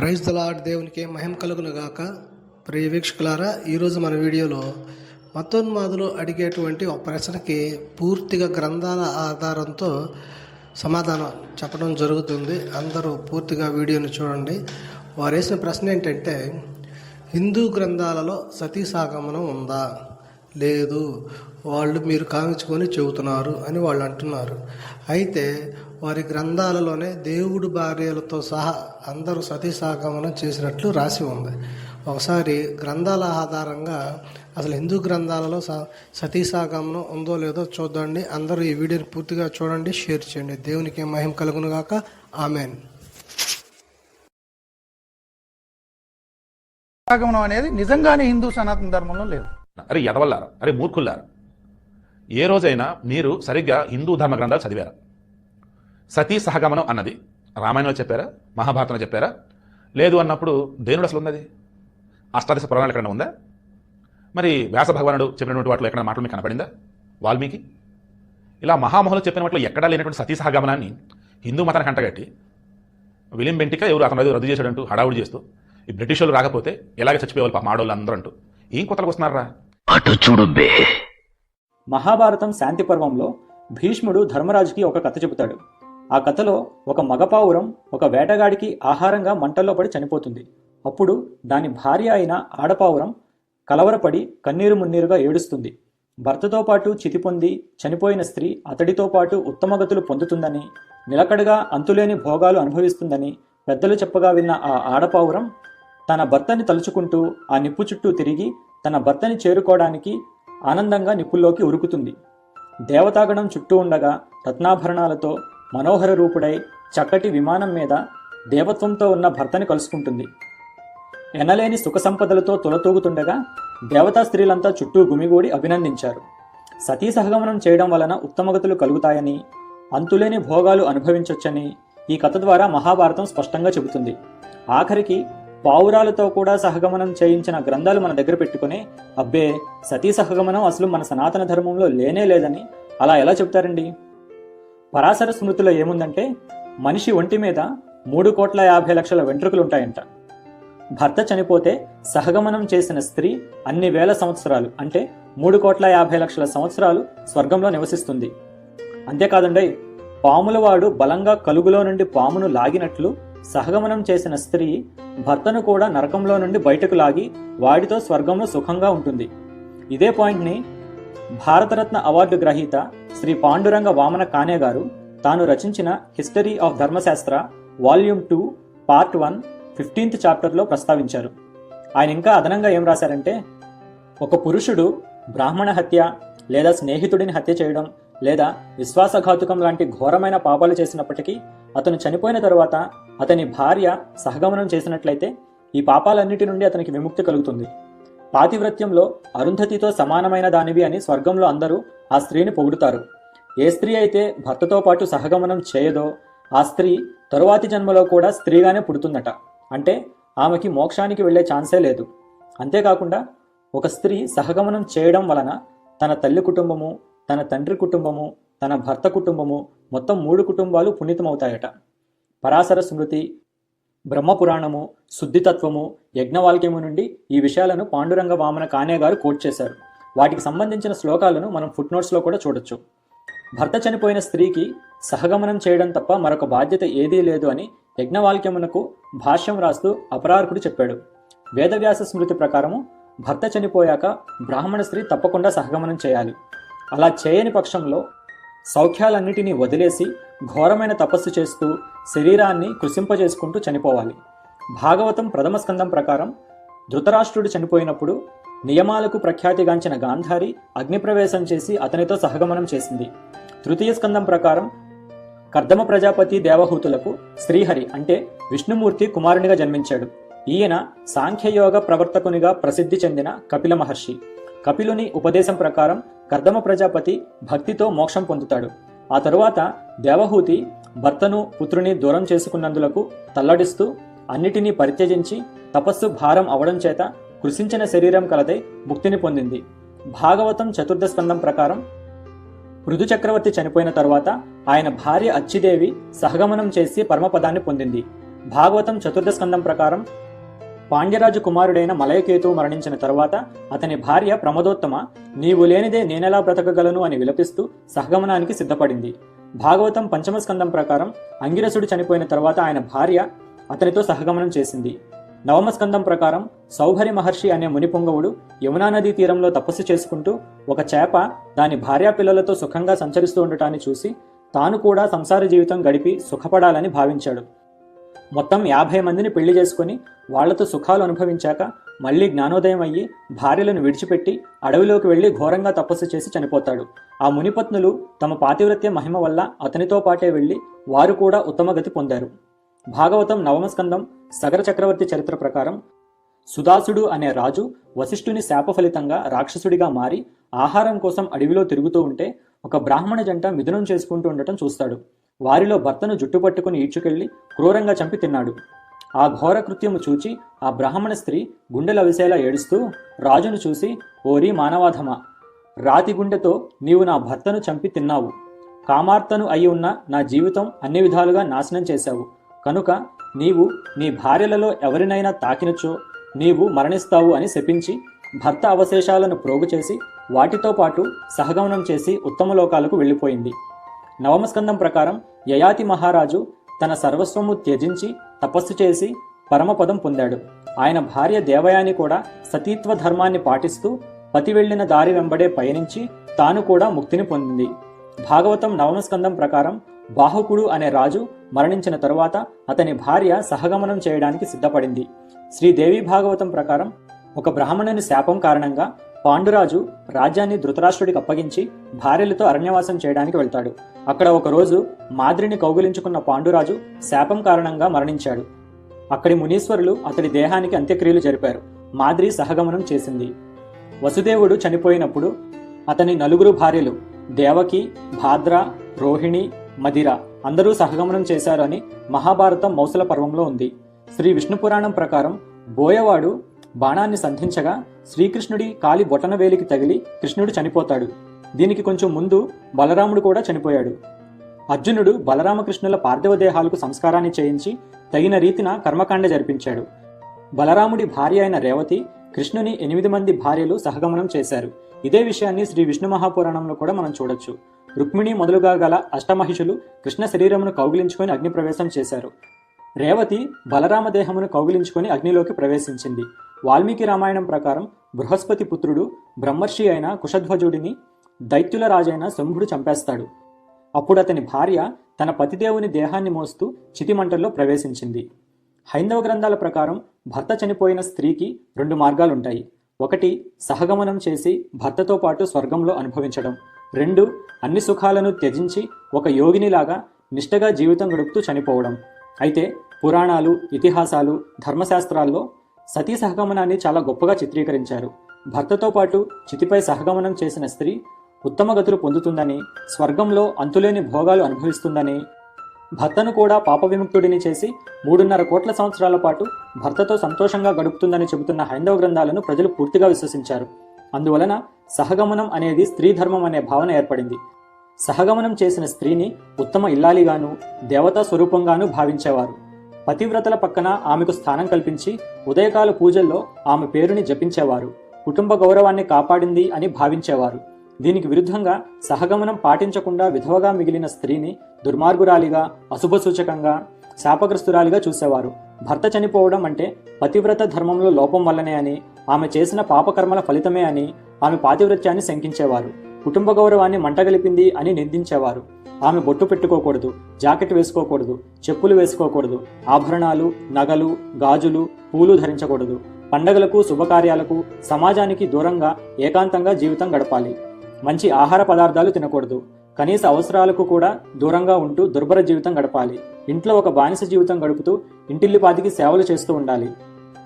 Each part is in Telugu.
ప్రైజ్ దలాడ్ దేవునికి మహిమ కలుగును గాక. ప్రియ వీక్షకులారా ఈరోజు మన వీడియోలో మతోన్మాదులు అడిగేటువంటి ఒక ప్రశ్నకి పూర్తిగా గ్రంథాల ఆధారంతో సమాధానం చెప్పడం జరుగుతుంది. అందరూ పూర్తిగా వీడియోని చూడండి. వారు వేసిన ప్రశ్న ఏంటంటే హిందూ గ్రంథాలలో సతీ సాగమనం ఉందా? లేదు వాళ్ళు మీరు కామించుకొని చెబుతున్నారు అని వాళ్ళు అంటున్నారు. అయితే వారి గ్రంథాలలోనే దేవుడు భార్యలతో సహా అందరూ సతీసాగమనం చేసినట్లు రాసి ఉంది. ఒకసారి గ్రంథాల ఆధారంగా అసలు హిందూ గ్రంథాలలో సతీసాగమనం సతీ సాగమనం ఉందో లేదో చూద్దండి. అందరూ ఈ వీడియోని పూర్తిగా చూడండి షేర్ చేయండి. దేవునికి మహిమ కలుగును గాక ఆమెన్. సాగమనం అనేది నిజంగానే హిందూ సనాతన ధర్మంలో లేదు. అరే ఎదవల్లారా అరే మూర్ఖుల్లారా? ఏ రోజైనా మీరు సరిగ్గా హిందూ ధర్మ గ్రంథాలు చదివారా? సతీ సహగమనం అన్నది. రామాయణంలో చెప్పారా? మహాభారతంలో చెప్పారా? లేదు అన్నప్పుడు దేనుడు అసలు ఉన్నది? అష్టాదశ పురాణాలు ఎక్కడ ఉందా? మరి వ్యాస భగవానుడు చెప్పినటువంటి వాటిలో ఎక్కడ మాటలు మీకు కనపడిందా? వాల్మీకి? ఇలా మహామహులు చెప్పిన వాటిలో ఎక్కడా లేనటువంటి సతీ సహగమనాన్ని హిందూ మతానికి అంటగట్టి విలియం బెంటిక ఎవరు అతను రద్దు రద్దు చేశాడంటూ హడావుడి చేస్తూ ఈ బ్రిటిష్ వాళ్ళు రాకపోతే ఎలాగ చచ్చిపోయేవాళ్ళు పాప ఆడవాళ్ళు అందరూ అంటూ. ఏం కొత్తలకు వస్తున్నారా అటు చూడు బే. మహాభారతం శాంతి పర్వంలో భీష్ముడు ధర్మరాజుకి ఒక కథ చెబుతాడు. ఆ కథలో ఒక మగపావురం ఒక వేటగాడికి ఆహారంగా మంటల్లో పడి చనిపోతుంది. అప్పుడు దాని భార్య అయిన ఆడపావురం కలవరపడి కన్నీరు మున్నీరుగా ఏడుస్తుంది. భర్తతో పాటు చితి పొంది చనిపోయిన స్త్రీ అతడితో పాటు ఉత్తమగతులు పొందుతుందని నిలకడగా అంతులేని భోగాలు అనుభవిస్తుందని పెద్దలు చెప్పగా విన్న ఆ ఆడపావురం తన భర్తని తలుచుకుంటూ ఆ నిప్పు చుట్టూ తిరిగి తన భర్తని చేరుకోవడానికి ఆనందంగా నిప్పుల్లోకి ఉరుకుతుంది. దేవతాగణం చుట్టూ ఉండగా రత్నాభరణాలతో మనోహర రూపుడై చక్కటి విమానం మీద దేవత్వంతో ఉన్న భర్తని కలుసుకుంటుంది. ఎనలేని సుఖ సంపదలతో తులతూగుతుండగా దేవతా స్త్రీలంతా చుట్టూ గుమిగూడి అభినందించారు. సతీ సహగమనం చేయడం వలన ఉత్తమగతులు కలుగుతాయని అంతులేని భోగాలు అనుభవించొచ్చని ఈ కథ ద్వారా మహాభారతం స్పష్టంగా చెబుతుంది. ఆఖరికి పావురాలతో కూడా సహగమనం చేయించిన గ్రంథాలు మన దగ్గర పెట్టుకుని అబ్బే సతీ సహగమనం అసలు మన సనాతన ధర్మంలో లేనే లేదని అలా ఎలా చెప్తారండి పరాశర స్మృతిలో ఏముందంటే మనిషి ఒంటి మీద మూడు కోట్ల యాభై లక్షల వెంట్రుకలు ఉంటాయంట. భర్త చనిపోతే సహగమనం చేసిన స్త్రీ అన్ని వేల సంవత్సరాలు అంటే మూడు కోట్ల యాభై లక్షల సంవత్సరాలు స్వర్గంలో నివసిస్తుంది. అంతేకాదండి పాములవాడు బలంగా కలుగులో నుండి పామును లాగినట్లు సహగమనం చేసిన స్త్రీ భర్తను కూడా నరకంలో నుండి బయటకు లాగి వాడితో స్వర్గంలో సుఖంగా ఉంటుంది. ఇదే పాయింట్ని భారతరత్న అవార్డు గ్రహీత శ్రీ పాండురంగ వామన కానే గారు తాను రచించిన history of Dharmashastra volume two part one fifteenth చాప్టర్లో ప్రస్తావించారు. ఆయన ఇంకా అదనంగా ఏం రాశారంటే ఒక పురుషుడు బ్రాహ్మణ హత్య లేదా స్నేహితుడిని హత్య చేయడం లేదా విశ్వాసఘాతుకం లాంటి ఘోరమైన పాపాలు చేసినప్పటికీ అతను చనిపోయిన తరువాత అతని భార్య సహగమనం చేసినట్లయితే ఈ పాపాలన్నిటి నుండి అతనికి విముక్తి కలుగుతుంది. పాతివ్రత్యంలో అరుంధతితో సమానమైన దానివి అని స్వర్గంలో అందరూ ఆ స్త్రీని పొగుడుతారు. ఏ స్త్రీ అయితే భర్తతో పాటు సహగమనం చేయదో ఆ స్త్రీ తరువాతి జన్మలో కూడా స్త్రీగానే పుడుతుందట. అంటే ఆమెకి మోక్షానికి వెళ్ళే ఛాన్సే లేదు. అంతేకాకుండా ఒక స్త్రీ సహగమనం చేయడం వలన తన తల్లి కుటుంబము తన తండ్రి కుటుంబము తన భర్త కుటుంబము మొత్తం మూడు కుటుంబాలు పునీతమవుతాయట. పరాశర స్మృతి బ్రహ్మపురాణము శుద్ధితత్వము యజ్ఞవాల్క్యము నుండి ఈ విషయాలను పాండురంగ వామన కానే గారు కోట్ చేశారు. వాటికి సంబంధించిన శ్లోకాలను మనం ఫుట్ నోట్స్లో కూడా చూడొచ్చు. భర్త చనిపోయిన స్త్రీకి సహగమనం చేయడం తప్ప మరొక బాధ్యత ఏదీ లేదు అని యజ్ఞవాల్క్యమునకు భాష్యం రాస్తూ అపరార్కుడు చెప్పాడు. వేదవ్యాస స్మృతి ప్రకారము భర్త చనిపోయాక బ్రాహ్మణ స్త్రీ తప్పకుండా సహగమనం చేయాలి. అలా చేయని పక్షంలో సౌఖ్యాలన్నిటినీ వదిలేసి ఘోరమైన తపస్సు చేస్తూ శరీరాన్ని కృషింపజేసుకుంటూ చనిపోవాలి. భాగవతం ప్రథమ స్కందం ప్రకారం ధృతరాష్ట్రుడు చనిపోయినప్పుడు నియమాలకు ప్రఖ్యాతిగాంచిన గాంధారి అగ్నిప్రవేశం చేసి అతనితో సహగమనం చేసింది. తృతీయ స్కందం ప్రకారం కర్దమ ప్రజాపతి దేవహూతులకు శ్రీహరి అంటే విష్ణుమూర్తి కుమారునిగా జన్మించాడు. ఈయన సాంఖ్యయోగ ప్రవర్తకునిగా ప్రసిద్ధి చెందిన కపిల మహర్షి. కపిలుని ఉపదేశం ప్రకారం కర్దమ ప్రజాపతి భక్తితో మోక్షం పొందుతాడు. ఆ తరువాత దేవహూతి భర్తను పుత్రుని దూరం చేసుకున్నందులకు తల్లడిస్తూ అన్నిటినీ పరిత్యజించి తపస్సు భారం అవడం చేత కృషించిన శరీరం కలదై ముక్తిని పొందింది. భాగవతం చతుర్థ స్కందం ప్రకారం పృథు చక్రవర్తి చనిపోయిన తరువాత ఆయన భార్య అచ్చిదేవి సహగమనం చేసి పరమపదాన్ని పొందింది. భాగవతం చతుర్థ స్కందం ప్రకారం పాండ్యరాజు కుమారుడైన మలయకేతు మరణించిన తరువాత అతని భార్య ప్రమదోత్తమ నీవు లేనిదే నేనెలా బ్రతకగలను? అని విలపిస్తూ సహగమనానికి సిద్ధపడింది. భాగవతం పంచమ స్కందం ప్రకారం అంగిరసుడు చనిపోయిన తర్వాత ఆయన భార్య అతనితో సహగమనం చేసింది. నవమస్కందం ప్రకారం సౌభరి మహర్షి అనే మునిపుంగవుడు యమునా నదీ తీరంలో తపస్సు చేసుకుంటూ ఒక చేప దాని భార్యా పిల్లలతో సుఖంగా సంచరిస్తూ ఉండటాన్ని చూసి తాను కూడా సంసార జీవితం గడిపి సుఖపడాలని భావించాడు. మొత్తం యాభై మందిని పెళ్ళి చేసుకుని వాళ్ళతో సుఖాలు అనుభవించాక మళ్ళీ జ్ఞానోదయం అయ్యి భార్యలను విడిచిపెట్టి అడవిలోకి వెళ్ళి ఘోరంగా తపస్సు చేసి చనిపోతాడు. ఆ మునిపత్నులు తమ పాతివ్రత్య మహిమ వల్ల అతనితో పాటే వెళ్ళి వారు కూడా ఉత్తమగతి పొందారు. భాగవతం నవమస్కందం సగర చక్రవర్తి చరిత్ర ప్రకారం సుదాసుడు అనే రాజు వశిష్ఠుని శాప ఫలితంగా రాక్షసుడిగా మారి ఆహారం కోసం అడవిలో తిరుగుతూ ఉంటే ఒక బ్రాహ్మణ జంట మిథునం చేసుకుంటూ ఉండటం చూస్తాడు. వారిలో భర్తను జుట్టు పట్టుకుని ఈడ్చుకెళ్ళి క్రూరంగా చంపి తిన్నాడు. ఆ ఘోర కృత్యము చూచి ఆ బ్రాహ్మణ స్త్రీ గుండెలవిసేలా ఏడుస్తూ రాజును చూసి ఓరి మానవాధమా రాతి గుండెతో నీవు నా భర్తను చంపి తిన్నావు. కామార్తను అయి ఉన్న నా జీవితం అన్ని విధాలుగా నాశనం చేశావు. కనుక నీవు నీ భార్యలలో ఎవరినైనా తాకినచో నీవు మరణిస్తావు అని శపించి భర్త అవశేషాలను ప్రోగు చేసి వాటితో పాటు సహగమనం చేసి ఉత్తమ లోకాలకు వెళ్ళిపోయింది. నవమస్కందం ప్రకారం యయాతి మహారాజు తన సర్వస్వము త్యజించి తపస్సు చేసి పరమపదం పొందాడు. ఆయన భార్య దేవయాని కూడా సతీత్వ ధర్మాన్ని పాటిస్తూ పతి వెళ్ళిన దారి వెంబడే పయనించి తాను కూడా ముక్తిని పొందింది. భాగవతం నవమస్కందం ప్రకారం బాహుకుడు అనే రాజు మరణించిన తరువాత అతని భార్య సహగమనం చేయడానికి సిద్ధపడింది. శ్రీదేవి భాగవతం ప్రకారం ఒక బ్రాహ్మణుని శాపం కారణంగా పాండురాజు రాజ్యాన్ని ధృతరాష్ట్రుడికి అప్పగించి భార్యలతో అరణ్యవాసం చేయడానికి వెళ్తాడు. అక్కడ ఒకరోజు మాద్రిని కౌగులించుకున్న పాండురాజు శాపం కారణంగా మరణించాడు. అక్కడి మునీశ్వరులు అతడి దేహానికి అంత్యక్రియలు జరిపారు. మాద్రి సహగమనం చేసింది. వసుదేవుడు చనిపోయినప్పుడు అతని నలుగురు భార్యలు దేవకి భాద్ర రోహిణి మదిర అందరూ సహగమనం చేశారు అని మహాభారతం మౌసల పర్వంలో ఉంది. శ్రీ విష్ణు పురాణం ప్రకారం బోయవాడు బాణాన్ని సంధించగా శ్రీకృష్ణుడి కాలి బొటనవేలికి తగిలి కృష్ణుడు చనిపోతాడు. దీనికి కొంచెం ముందు బలరాముడు కూడా చనిపోయాడు. అర్జునుడు బలరామకృష్ణుల పార్థివ దేహాలకు సంస్కారాన్ని చేయించి తగిన రీతిన కర్మకాండ జరిపించాడు. బలరాముడి భార్య అయిన రేవతి కృష్ణుని ఎనిమిది మంది భార్యలు సహగమనం చేశారు. ఇదే విషయాన్ని శ్రీ విష్ణు మహాపురాణంలో కూడా మనం చూడొచ్చు. రుక్మిణి మొదలుగా గల అష్టమహిషులు కృష్ణ శరీరమును కౌగిలించుకొని అగ్నిప్రవేశం చేశారు. రేవతి బలరామ దేహమును కౌగిలించుకొని అగ్నిలోకి ప్రవేశించింది. వాల్మీకి రామాయణం ప్రకారం బృహస్పతి పుత్రుడు బ్రహ్మర్షి అయిన కుషధ్వజుడిని దైత్యుల రాజైన శంభుడు చంపేస్తాడు. అప్పుడు అతని భార్య తన పతిదేవుని దేహాన్ని మోస్తూ చితిమంటల్లో ప్రవేశించింది. హైందవ గ్రంథాల ప్రకారం భర్త చనిపోయిన స్త్రీకి రెండు మార్గాలుంటాయి. ఒకటి సహగమనం చేసి భర్తతో పాటు స్వర్గంలో అనుభవించడం. రెండు అన్ని సుఖాలను త్యజించి ఒక యోగినిలాగా నిష్టగా జీవితం గడుపుతూ చనిపోవడం. అయితే పురాణాలు ఇతిహాసాలు ధర్మశాస్త్రాల్లో సతీ సహగమనాన్ని చాలా గొప్పగా చిత్రీకరించారు. భర్తతో పాటు చితిపై సహగమనం చేసిన స్త్రీ ఉత్తమ గతులు పొందుతుందని స్వర్గంలో అంతులేని భోగాలు అనుభవిస్తుందని భర్తను కూడా పాప విముక్తుడిని చేసి మూడున్నర కోట్ల సంవత్సరాల పాటు భర్తతో సంతోషంగా గడుపుతుందని చెబుతున్న హైందవ గ్రంథాలను ప్రజలు పూర్తిగా విశ్వసించారు. అందువలన సహగమనం అనేది స్త్రీ ధర్మం అనే భావన ఏర్పడింది. సహగమనం చేసిన స్త్రీని ఉత్తమ ఇల్లాలిగాను దేవతా స్వరూపంగాను భావించేవారు. పతివ్రతల పక్కన ఆమెకు స్థానం కల్పించి ఉదయకాల పూజల్లో ఆమె పేరుని జపించేవారు. కుటుంబ గౌరవాన్ని కాపాడింది అని భావించేవారు. దీనికి విరుద్ధంగా సహగమనం పాటించకుండా విధవగా మిగిలిన స్త్రీని దుర్మార్గురాలిగా అశుభ సూచకంగా శాపగ్రస్తురాలిగా చూసేవారు. భర్త చనిపోవడం అంటే పతివ్రత ధర్మంలో లోపం వల్లనే అని ఆమె చేసిన పాపకర్మల ఫలితమే అని ఆమె పాతివ్రత్యాన్ని శంకించేవారు. కుటుంబ గౌరవాన్ని మంటగలిపింది అని నిందించేవారు. ఆమె బొట్టు పెట్టుకోకూడదు జాకెట్ వేసుకోకూడదు చెప్పులు వేసుకోకూడదు ఆభరణాలు నగలు గాజులు పూలు ధరించకూడదు. పండగలకు శుభకార్యాలకు సమాజానికి దూరంగా ఏకాంతంగా జీవితం గడపాలి. మంచి ఆహార పదార్థాలు తినకూడదు. కనీస అవసరాలకు కూడా దూరంగా ఉంటూ దుర్భర జీవితం గడపాలి. ఇంట్లో ఒక బానిస జీవితం గడుపుతూ ఇంటిల్లిపాదికి సేవలు చేస్తూ ఉండాలి.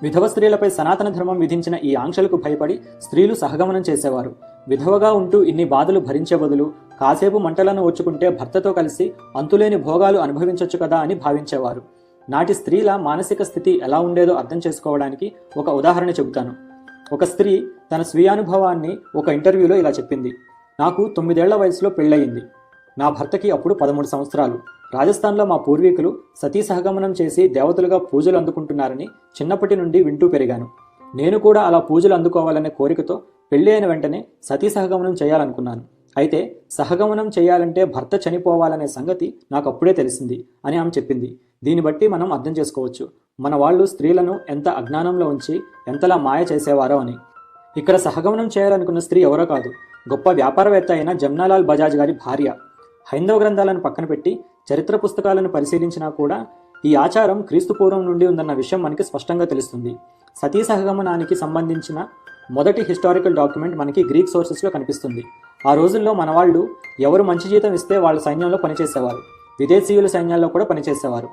విధవ స్త్రీలపై సనాతన ధర్మం విధించిన ఈ ఆంక్షలకు భయపడి స్త్రీలు సహగమనం చేసేవారు. విధవగా ఉంటూ ఇన్ని బాధలు భరించే బదులు కాసేపు మంటలను ఓచుకుంటే భర్తతో కలిసి అంతులేని భోగాలు అనుభవించొచ్చు కదా అని భావించేవారు. నాటి స్త్రీల మానసిక స్థితి ఎలా ఉండేదో అర్థం చేసుకోవడానికి ఒక ఉదాహరణ చెబుతాను. ఒక స్త్రీ తన స్వీయానుభవాన్ని ఒక ఇంటర్వ్యూలో ఇలా చెప్పింది. నాకు తొమ్మిదేళ్ళ వయసులో పెళ్ళయింది. నా భర్తకి అప్పుడు పదమూడు సంవత్సరాలు. రాజస్థాన్లో మా పూర్వీకులు సతీ సహగమనం చేసి దేవతలుగా పూజలు అందుకుంటున్నారని చిన్నప్పటి నుండి వింటూ పెరిగాను. నేను కూడా అలా పూజలు అందుకోవాలనే కోరికతో పెళ్ళి అయిన వెంటనే సతీ సహగమనం చేయాలనుకున్నాను. అయితే సహగమనం చేయాలంటే భర్త చనిపోవాలనే సంగతి నాకు అప్పుడే తెలిసింది అని ఆమె చెప్పింది. దీన్ని బట్టి మనం అర్థం చేసుకోవచ్చు. మన వాళ్ళు స్త్రీలను ఎంత అజ్ఞానంలో ఉంచి ఎంతలా మాయ చేసేవారో అని. ఇక్కడ సహగమనం చేయాలనుకున్న స్త్రీ ఎవరో కాదు. గొప్ప వ్యాపారవేత్త అయిన జమ్నాలాల్ బజాజ్ గారి భార్య. హైందవ గ్రంథాలను పక్కన పెట్టి చరిత్ర పుస్తకాలను పరిశీలించినా కూడా ఈ ఆచారం క్రీస్తు పూర్వం నుండి ఉందన్న విషయం మనకి స్పష్టంగా తెలుస్తుంది. సతీ సహగమనానికి సంబంధించిన మొదటి హిస్టారికల్ డాక్యుమెంట్ మనకి గ్రీక్ సోర్సెస్లో కనిపిస్తుంది. ఆ రోజుల్లో మన వాళ్ళు ఎవరు మంచి జీతం ఇస్తే వాళ్ళ సైన్యంలో పనిచేసేవారు. విదేశీయుల సైన్యాల్లో కూడా పనిచేసేవారు.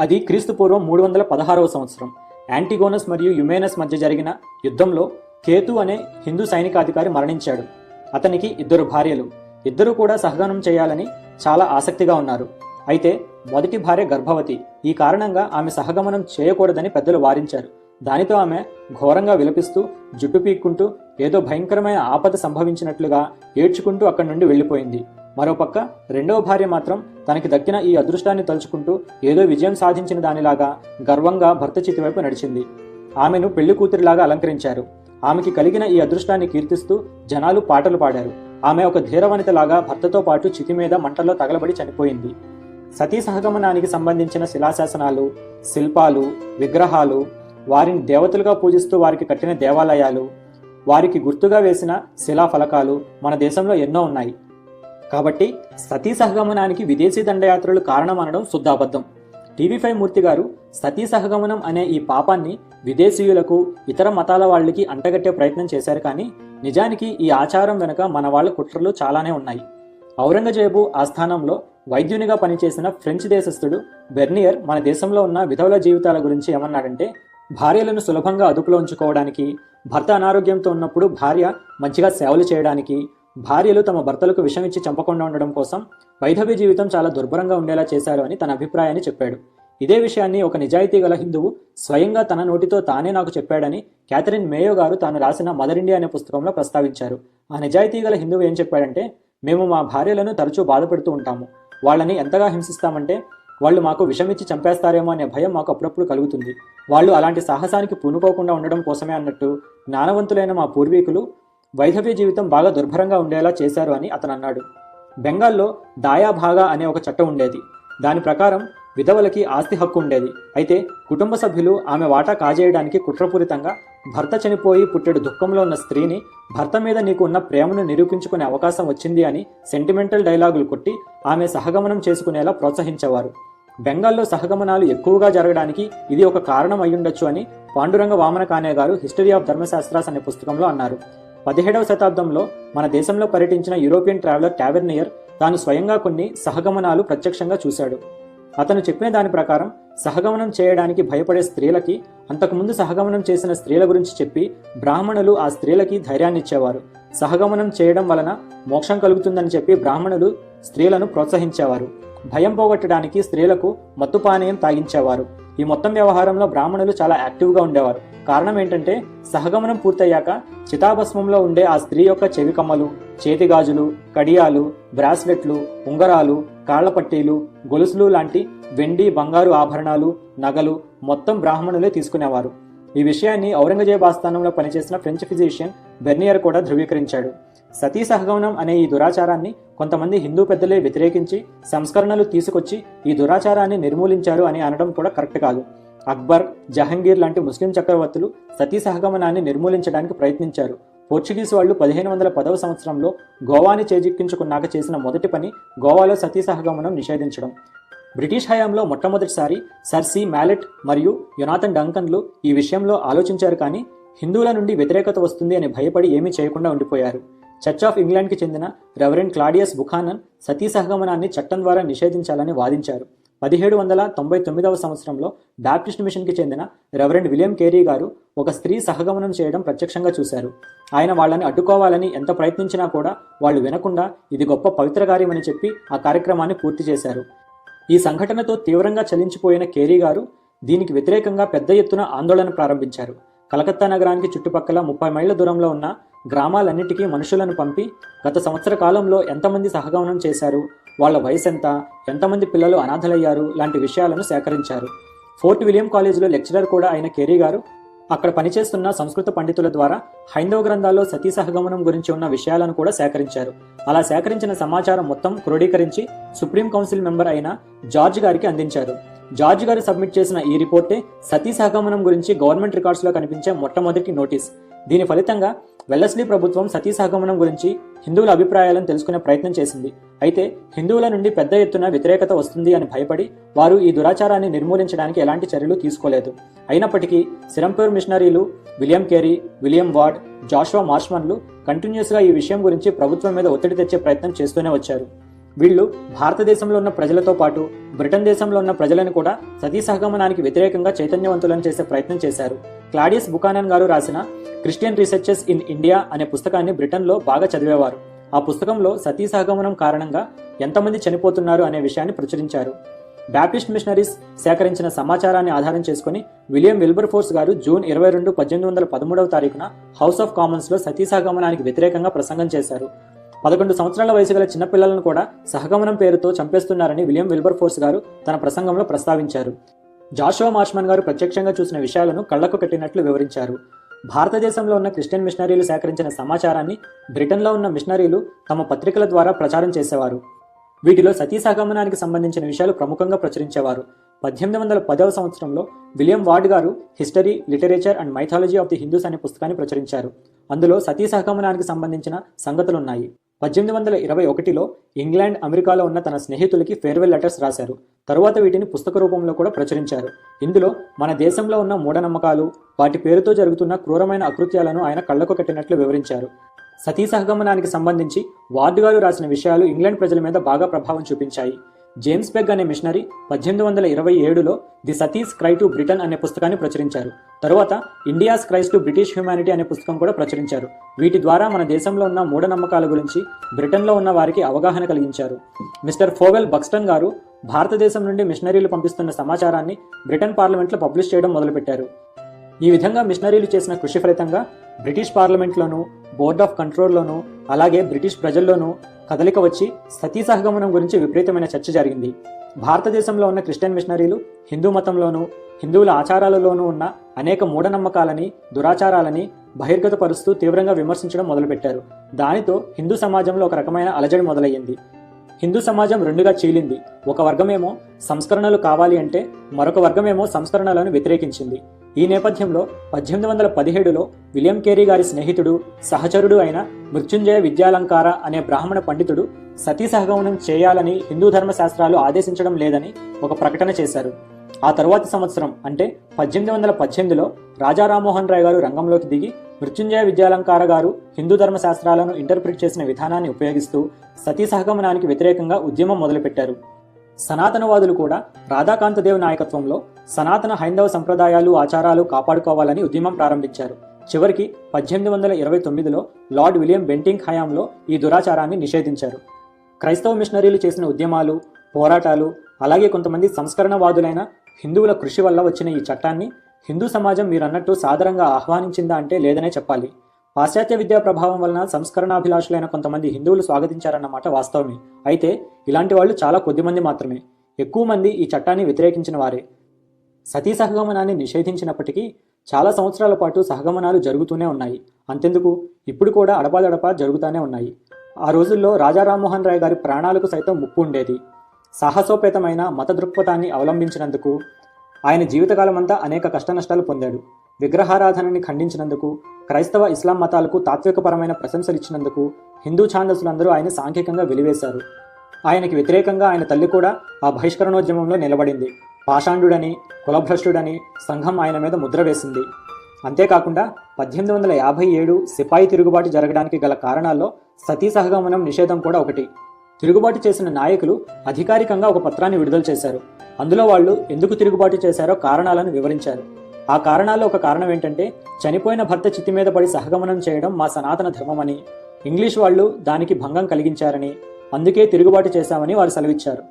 అది క్రీస్తు పూర్వం మూడు వందల పదహారవ సంవత్సరం. యాంటిగోనస్ మరియు యుమేనస్ మధ్య జరిగిన యుద్ధంలో కేతు అనే హిందూ సైనికాధికారి మరణించాడు. అతనికి ఇద్దరు భార్యలు. ఇద్దరు కూడా సహగమనం చేయాలని చాలా ఆసక్తిగా ఉన్నారు. అయితే మొదటి భార్య గర్భవతి ఈ కారణంగా ఆమె సహగమనం చేయకూడదని పెద్దలు వారించారు. దానితో ఆమె ఘోరంగా విలపిస్తూ జుట్టు పీక్కుంటూ ఏదో భయంకరమైన ఆపద సంభవించినట్లుగా ఏడ్చుకుంటూ అక్కడి నుండి వెళ్ళిపోయింది. మరోపక్క రెండవ భార్య మాత్రం తనకి దక్కిన ఈ అదృష్టాన్ని తలుచుకుంటూ ఏదో విజయం సాధించిన దానిలాగా గర్వంగా భర్త చితి వైపు నడిచింది. ఆమెను పెళ్ళి కూతురిలాగా అలంకరించారు. ఆమెకి కలిగిన ఈ అదృష్టాన్ని కీర్తిస్తూ జనాలు పాటలు పాడారు. ఆమె ఒక ధీరవనితలాగా భర్తతో పాటు చితి మీద మంటల్లో తగలబడి చనిపోయింది. సతీ సహగమనానికి సంబంధించిన శిలాశాసనాలు శిల్పాలు విగ్రహాలు వారిని దేవతలుగా పూజిస్తూ వారికి కట్టిన దేవాలయాలు వారికి గుర్తుగా వేసిన శిలా ఫలకాలు మన దేశంలో ఎన్నో ఉన్నాయి. కాబట్టి సతీ సహగమనానికి విదేశీ దండయాత్రలు కారణం అనడం శుద్ధాబద్ధం టీవీ ఫైవ్ మూర్తి గారు సతీ సహగమనం అనే ఈ పాపాన్ని విదేశీయులకు ఇతర మతాల వాళ్ళకి అంటగట్టే ప్రయత్నం చేశారు కానీ నిజానికి ఈ ఆచారం వెనుక మన వాళ్ళ కుట్రలు చాలానే ఉన్నాయి. ఔరంగజేబు ఆస్థానంలో వైద్యునిగా పనిచేసిన ఫ్రెంచ్ దేశస్థుడు బెర్నియర్ మన దేశంలో ఉన్న విధవుల జీవితాల గురించి ఏమన్నాడంటే భార్యలను సులభంగా అదుపులో ఉంచుకోవడానికి భర్త అనారోగ్యంతో ఉన్నప్పుడు భార్య మంచిగా సేవలు చేయడానికి భార్యలు తమ భర్తలకు విషం ఇచ్చి చంపకుండా ఉండడం కోసం వైధవ్య జీవితం చాలా దుర్భరంగా ఉండేలా చేశారు అని తన అభిప్రాయాన్ని చెప్పాడు. ఇదే విషయాన్ని ఒక నిజాయితీ గల హిందువు స్వయంగా తన నోటితో తానే నాకు చెప్పాడని క్యాథరిన్ మేయో గారు తాను రాసిన మదర్ ఇండియా అనే పుస్తకంలో ప్రస్తావించారు. ఆ నిజాయితీ గల హిందువు ఏం చెప్పాడంటే మేము మా భార్యలను తరచూ బాధపెడుతూ ఉంటాము. వాళ్ళని ఎంతగా హింసిస్తామంటే వాళ్ళు మాకు విషమిచ్చి చంపేస్తారేమో అనే భయం మాకు అప్పుడప్పుడు కలుగుతుంది. వాళ్ళు అలాంటి సాహసానికి పూనుకోకుండా ఉండడం కోసమే అన్నట్టు జ్ఞానవంతులైన మా పూర్వీకులు వైధవ్య జీవితం బాగా దుర్భరంగా ఉండేలా చేశారు అని అతను అన్నాడు బెంగాల్లో దాయా భాగా అనే ఒక చట్టం ఉండేది. దాని ప్రకారం విధవలకి ఆస్తి హక్కు ఉండేది. అయితే కుటుంబ సభ్యులు ఆమె వాటా కాజేయడానికి కుట్రపూరితంగా భర్త చనిపోయి పుట్టెడు దుఃఖంలో ఉన్న స్త్రీని భర్త మీద నీకు ఉన్న ప్రేమను నిరూపించుకునే అవకాశం వచ్చింది అని సెంటిమెంటల్ డైలాగులు కొట్టి ఆమె సహగమనం చేసుకునేలా ప్రోత్సహించేవారు. బెంగాల్లో సహగమనాలు ఎక్కువగా జరగడానికి ఇది ఒక కారణం అయ్యుండొచ్చు అని పాండురంగ వామన కానే గారు హిస్టరీ ఆఫ్ ధర్మశాస్త్రాస్ అనే పుస్తకంలో అన్నారు. పదిహేడవ శతాబ్దంలో మన దేశంలో పర్యటించిన యూరోపియన్ ట్రావెలర్ టావెర్నియర్ తాను స్వయంగా కొన్ని సహగమనాలు ప్రత్యక్షంగా చూశాడు. అతను చెప్పిన దాని ప్రకారం సహగమనం చేయడానికి భయపడే స్త్రీలకి అంతకుముందు సహగమనం చేసిన స్త్రీల గురించి చెప్పి బ్రాహ్మణులు ఆ స్త్రీలకి ధైర్యాన్నిచ్చేవారు సహగమనం చేయడం వలన మోక్షం కలుగుతుందని చెప్పి బ్రాహ్మణులు స్త్రీలను ప్రోత్సహించేవారు. భయం పోగొట్టడానికి స్త్రీలకు మత్తుపానీయం తాగించేవారు. ఈ మొత్తం వ్యవహారంలో బ్రాహ్మణులు చాలా యాక్టివ్గా ఉండేవారు. కారణం ఏంటంటే సహగమనం పూర్తయ్యాక చితాభస్మంలో ఉండే ఆ స్త్రీ యొక్క చెవి కమ్మలు చేతిగాజులు కడియాలు బ్రాస్లెట్లు ఉంగరాలు కాళ్ళపట్టీలు గొలుసులు లాంటి వెండి బంగారు ఆభరణాలు నగలు మొత్తం బ్రాహ్మణులే తీసుకునేవారు. ఈ విషయాన్ని ఔరంగజేబ్ ఆస్థానంలో పనిచేసిన ఫ్రెంచ్ ఫిజిషియన్ బెర్నియర్ కూడా ధృవీకరించాడు. సతీ సహగమనం అనే ఈ దురాచారాన్ని కొంతమంది హిందూ పెద్దలే వ్యతిరేకించి సంస్కరణలు తీసుకొచ్చి ఈ దురాచారాన్ని నిర్మూలించారు అని అనడం కూడా కరెక్ట్ కాదు. అక్బర్ జహంగీర్ లాంటి ముస్లిం చక్రవర్తులు సతీ సహగమనాన్ని నిర్మూలించడానికి ప్రయత్నించారు. పోర్చుగీస్ వాళ్ళు పదిహేను వందల పదవ సంవత్సరంలో గోవాని చేజిక్కించుకున్నాక చేసిన మొదటి పని గోవాలో సతీ సహగమనం నిషేధించడం. బ్రిటిష్ హయాంలో మొట్టమొదటిసారి సర్సీ మ్యాలెట్ మరియు యునాథన్ డంకన్లు ఈ విషయంలో ఆలోచించారు కానీ హిందువుల నుండి వ్యతిరేకత వస్తుంది అని భయపడి ఏమీ చేయకుండా ఉండిపోయారు. చర్చ్ ఆఫ్ ఇంగ్లాండ్కి చెందిన రెవరెండ్ క్లాడియస్ బుఖానన్ సతీ సహగమనాన్ని చట్టం ద్వారా నిషేధించాలని వాదించారు. పదిహేడు వందల తొంభై తొమ్మిదవ సంవత్సరంలో బ్యాప్టిస్ట్ మిషన్కి చెందిన రెవరెండ్ విలియం కేరీ గారు ఒక స్త్రీ సహగమనం చేయడం ప్రత్యక్షంగా చూశారు. ఆయన వాళ్ళని అడ్డుకోవాలని ఎంత ప్రయత్నించినా కూడా వాళ్ళు వినకుండా ఇది గొప్ప పవిత్ర కార్యమని చెప్పి ఆ కార్యక్రమాన్ని పూర్తి చేశారు. ఈ సంఘటనతో తీవ్రంగా చలించిపోయిన కేరీ గారు దీనికి వ్యతిరేకంగా పెద్ద ఎత్తున ఆందోళన ప్రారంభించారు. కలకత్తా నగరానికి చుట్టుపక్కల ముప్పై మైళ్ళ దూరంలో ఉన్న గ్రామాలన్నిటికీ మనుషులను పంపి గత సంవత్సర కాలంలో ఎంతమంది సహగమనం చేశారు? వాళ్ళ వయసు ఎంత ఎంతమంది పిల్లలు అనాథలయ్యారు లాంటి విషయాలను సేకరించారు. ఫోర్ట్ విలియం కాలేజీలో లెక్చరర్ కూడా అయిన కేరీ గారు అక్కడ పనిచేస్తున్న సంస్కృత పండితుల ద్వారా హైందవ గ్రంథాల్లో సతీ సహగమనం గురించి ఉన్న విషయాలను కూడా సేకరించారు. అలా సేకరించిన సమాచారం మొత్తం క్రోడీకరించి సుప్రీం కౌన్సిల్ మెంబర్ అయిన జార్జ్ గారికి అందించారు. జార్జ్ గారు సబ్మిట్ చేసిన ఈ రిపోర్టే సతీ సహగమనం గురించి గవర్నమెంట్ రికార్డ్స్లో కనిపించే మొట్టమొదటి నోటీస్. దీని ఫలితంగా వెల్లస్లీ ప్రభుత్వం సతీ సహగమనం గురించి హిందువుల అభిప్రాయాలను తెలుసుకునే ప్రయత్నం చేసింది. అయితే హిందువుల నుండి పెద్ద ఎత్తున వ్యతిరేకత వస్తుంది అని భయపడి వారు ఈ దురాచారాన్ని నిర్మూలించడానికి ఎలాంటి చర్యలు తీసుకోలేదు. అయినప్పటికీ Serampore మిషనరీలు William Carey William Ward Joshua మార్ష్మన్లు కంటిన్యూస్గా ఈ విషయం గురించి ప్రభుత్వం మీద ఒత్తిడి తెచ్చే ప్రయత్నం చేస్తూనే వచ్చారు. వీళ్ళు భారతదేశంలో ఉన్న ప్రజలతో పాటు బ్రిటన్ దేశంలో ఉన్న ప్రజలను కూడా సతీ సహగమనానికి వ్యతిరేకంగా చైతన్యవంతులను చేసే ప్రయత్నం చేశారు. క్లాడియస్ బుకానన్ గారు రాసిన క్రిస్టియన్ రీసెర్చెస్ ఇన్ ఇండియా అనే పుస్తకాన్ని బ్రిటన్లో బాగా చదివేవారు. ఆ పుస్తకంలో సతీ సహగమనం కారణంగా ఎంతమంది చనిపోతున్నారు అనే విషయాన్ని ప్రచురించారు. బ్యాప్టిస్ట్ మిషనరీస్ సేకరించిన సమాచారాన్ని ఆధారం చేసుకుని విలియం విల్బర్ ఫోర్స్ గారు జూన్ ఇరవై రెండు పద్దెనిమిది వందల పదమూడవ తారీఖున హౌస్ ఆఫ్ కామన్స్లో సతీసాగమనానికి వ్యతిరేకంగా ప్రసంగం చేశారు. పదకొండు సంవత్సరాల వయసు గల చిన్నపిల్లలను కూడా సహగమనం పేరుతో చంపేస్తున్నారని విలియం విల్బర్ ఫోర్స్ గారు తన ప్రసంగంలో ప్రస్తావించారు. జాషువా మార్ష్మన్ గారు ప్రత్యక్షంగా చూసిన విషయాలను కళ్ళకు కట్టినట్లు వివరించారు. భారతదేశంలో ఉన్న క్రిస్టియన్ మిషనరీలు సేకరించిన సమాచారాన్ని బ్రిటన్లో ఉన్న మిషనరీలు తమ పత్రికల ద్వారా ప్రచారం చేసేవారు. వీటిలో సతీ సహగమనానికి సంబంధించిన విషయాలు ప్రముఖంగా ప్రచురించేవారు. పద్దెనిమిది వందల పదవ సంవత్సరంలో విలియం వార్డ్ గారు history literature and mythology of the Hindus అనే పుస్తకాన్ని ప్రచురించారు. అందులో సతీ సహగమనానికి సంబంధించిన సంగతులున్నాయి. పద్దెనిమిది వందల ఇరవై ఒకటిలో ఇంగ్లాండ్ అమెరికాలో ఉన్న తన స్నేహితులకి ఫేర్వెల్ లెటర్స్ రాశారు. తరువాత వీటిని పుస్తక రూపంలో కూడా ప్రచురించారు. ఇందులో మన దేశంలో ఉన్న మూఢనమ్మకాలు వాటి పేరుతో జరుగుతున్న క్రూరమైన అకృత్యాలను ఆయన కళ్ళకు కట్టినట్లు వివరించారు. సతీ సహగమనానికి సంబంధించి వార్డు గారు రాసిన విషయాలు ఇంగ్లాండ్ ప్రజల మీద బాగా ప్రభావం చూపించాయి. జేమ్స్ బెగ్ అనే మిషనరీ పద్దెనిమిది వందల ఇరవై ఏడులో the suttee's cry to Britain అనే పుస్తకాన్ని ప్రచురించారు. తరువాత India's cries to British humanity అనే పుస్తకం కూడా ప్రచురించారు. వీటి ద్వారా మన దేశంలో ఉన్న మూఢనమ్మకాల గురించి బ్రిటన్లో ఉన్న వారికి అవగాహన కలిగించారు. మిస్టర్ ఫోవెల్ బక్స్టన్ గారు భారతదేశం నుండి మిషనరీలు పంపిస్తున్న సమాచారాన్ని బ్రిటన్ పార్లమెంట్లో పబ్లిష్ చేయడం మొదలుపెట్టారు. ఈ విధంగా మిషనరీలు చేసిన కృషి ఫలితంగా బ్రిటిష్ పార్లమెంట్లోనూ బోర్డ్ ఆఫ్ కంట్రోల్లోనూ అలాగే బ్రిటిష్ ప్రజల్లోనూ కదలిక వచ్చి సతీ సహగమనం గురించి విపరీతమైన చర్చ జరిగింది. భారతదేశంలో ఉన్న క్రిస్టియన్ మిషనరీలు హిందూ మతంలోనూ హిందువుల ఆచారాలలోనూ ఉన్న అనేక మూఢనమ్మకాలని దురాచారాలని బహిర్గతపరుస్తూ తీవ్రంగా విమర్శించడం మొదలుపెట్టారు. దానితో హిందూ సమాజంలో ఒక రకమైన అలజడి మొదలయ్యింది. హిందూ సమాజం రెండుగా చీలింది. ఒక వర్గమేమో సంస్కరణలు కావాలి అంటే మరొక వర్గమేమో సంస్కరణలను వ్యతిరేకించింది. ఈ నేపథ్యంలో పద్దెనిమిది వందల పదిహేడులో విలియం కేరీ గారి స్నేహితుడు సహచరుడు అయిన మృత్యుంజయ విద్యాలంకార అనే బ్రాహ్మణ పండితుడు సతీ సహగమనం చేయాలని హిందూ ధర్మశాస్త్రాలు ఆదేశించడం లేదని ఒక ప్రకటన చేశారు. ఆ తరువాతి సంవత్సరం అంటే పద్దెనిమిది వందల పద్దెనిమిదిలో రాజా రామ్మోహన్ రాయ్ గారు రంగంలోకి దిగి మృత్యుంజయ విద్యాలంకార గారు హిందూ ధర్మశాస్త్రాలను ఇంటర్ప్రిట్ చేసిన విధానాన్ని ఉపయోగిస్తూ సతీ సహగమనానికి వ్యతిరేకంగా ఉద్యమం మొదలుపెట్టారు. సనాతనవాదులు కూడా రాధాకాంతదేవ్ నాయకత్వంలో సనాతన హైందవ సంప్రదాయాలు ఆచారాలు కాపాడుకోవాలని ఉద్యమం ప్రారంభించారు. చివరికి పద్దెనిమిది వందల ఇరవై తొమ్మిదిలో లార్డ్ విలియం బెంటింగ్ హయాంలో ఈ దురాచారాన్ని నిషేధించారు. క్రైస్తవ మిషనరీలు చేసిన ఉద్యమాలు పోరాటాలు అలాగే కొంతమంది సంస్కరణవాదులైన హిందువుల కృషి వల్ల వచ్చిన ఈ చట్టాన్ని హిందూ సమాజం మీరన్నట్టు సాదరంగా ఆహ్వానించిందా అంటే లేదనే చెప్పాలి. పాశ్చాత్య విద్యా ప్రభావం వలన సంస్కరణాభిలాషులైన కొంతమంది హిందువులు స్వాగతించారన్నమాట వాస్తవమే. అయితే ఇలాంటి వాళ్ళు చాలా కొద్దిమంది మాత్రమే. ఎక్కువ మంది ఈ చట్టాన్ని వ్యతిరేకించిన వారే. సతీ సహగమనాన్ని నిషేధించినప్పటికీ చాలా సంవత్సరాల పాటు సహగమనాలు జరుగుతూనే ఉన్నాయి. అంతెందుకు? ఇప్పుడు కూడా అడపాదడపా జరుగుతూనే ఉన్నాయి. ఆ రోజుల్లో రాజా రామ్మోహన్ రాయ్ గారి ప్రాణాలకు సైతం ముప్పు ఉండేది. సాహసోపేతమైన మత దృక్పథాన్ని అవలంబించినందుకు ఆయన జీవితకాలమంతా అనేక కష్టనష్టాలు పొందాడు. విగ్రహారాధనని ఖండించినందుకు క్రైస్తవ ఇస్లాం మతాలకు తాత్వికపరమైన ప్రశంసలు ఇచ్చినందుకు హిందూ ఛాందసులందరూ ఆయన సాంఘికంగా వెలివేశారు. ఆయనకి వ్యతిరేకంగా ఆయన తల్లి కూడా ఆ బహిష్కరణోద్యమంలో నిలబడింది. పాషాండుడని కులభ్రష్టుడని సంఘం ఆయన మీద ముద్ర వేసింది. అంతేకాకుండా పద్దెనిమిది వందల యాభై ఏడు సిపాయి తిరుగుబాటు జరగడానికి గల కారణాల్లో సతీ సహగమనం నిషేధం కూడా ఒకటి. తిరుగుబాటు చేసిన నాయకులు అధికారికంగా ఒక పత్రాన్ని విడుదల చేశారు. అందులో వాళ్ళు ఎందుకు తిరుగుబాటు చేశారో కారణాలను వివరించారు. ఆ కారణాల్లో ఒక కారణం ఏంటంటే చనిపోయిన భర్త చిత్తి మీద పడి సహగమనం చేయడం మా సనాతన ధర్మమని. ఇంగ్లీష్ వాళ్ళు దానికి భంగం కలిగించారని అందుకే తిరుగుబాటు చేశామని వారు సెలవిచ్చారు.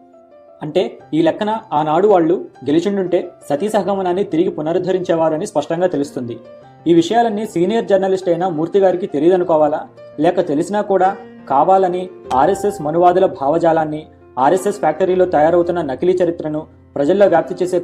అంటే ఈ లెక్కన ఆనాడు వాళ్ళు గెలిచిండుంటే సతీ సహగమనాన్ని తిరిగి పునరుద్ధరించేవారని స్పష్టంగా తెలుస్తుంది. ఈ విషయాలన్నీ సీనియర్ జర్నలిస్ట్ అయిన మూర్తి గారికి తెలియదనుకోవాలా? లేక తెలిసినా కూడా కావాలని ఆర్ఎస్ఎస్ మనువాదుల భావజాలాన్ని ఆర్ఎస్ఎస్ ఫ్యాక్టరీలో తయారవుతున్న నకిలీ చరిత్రను ప్రజల్లో వ్యాప్తి చేసే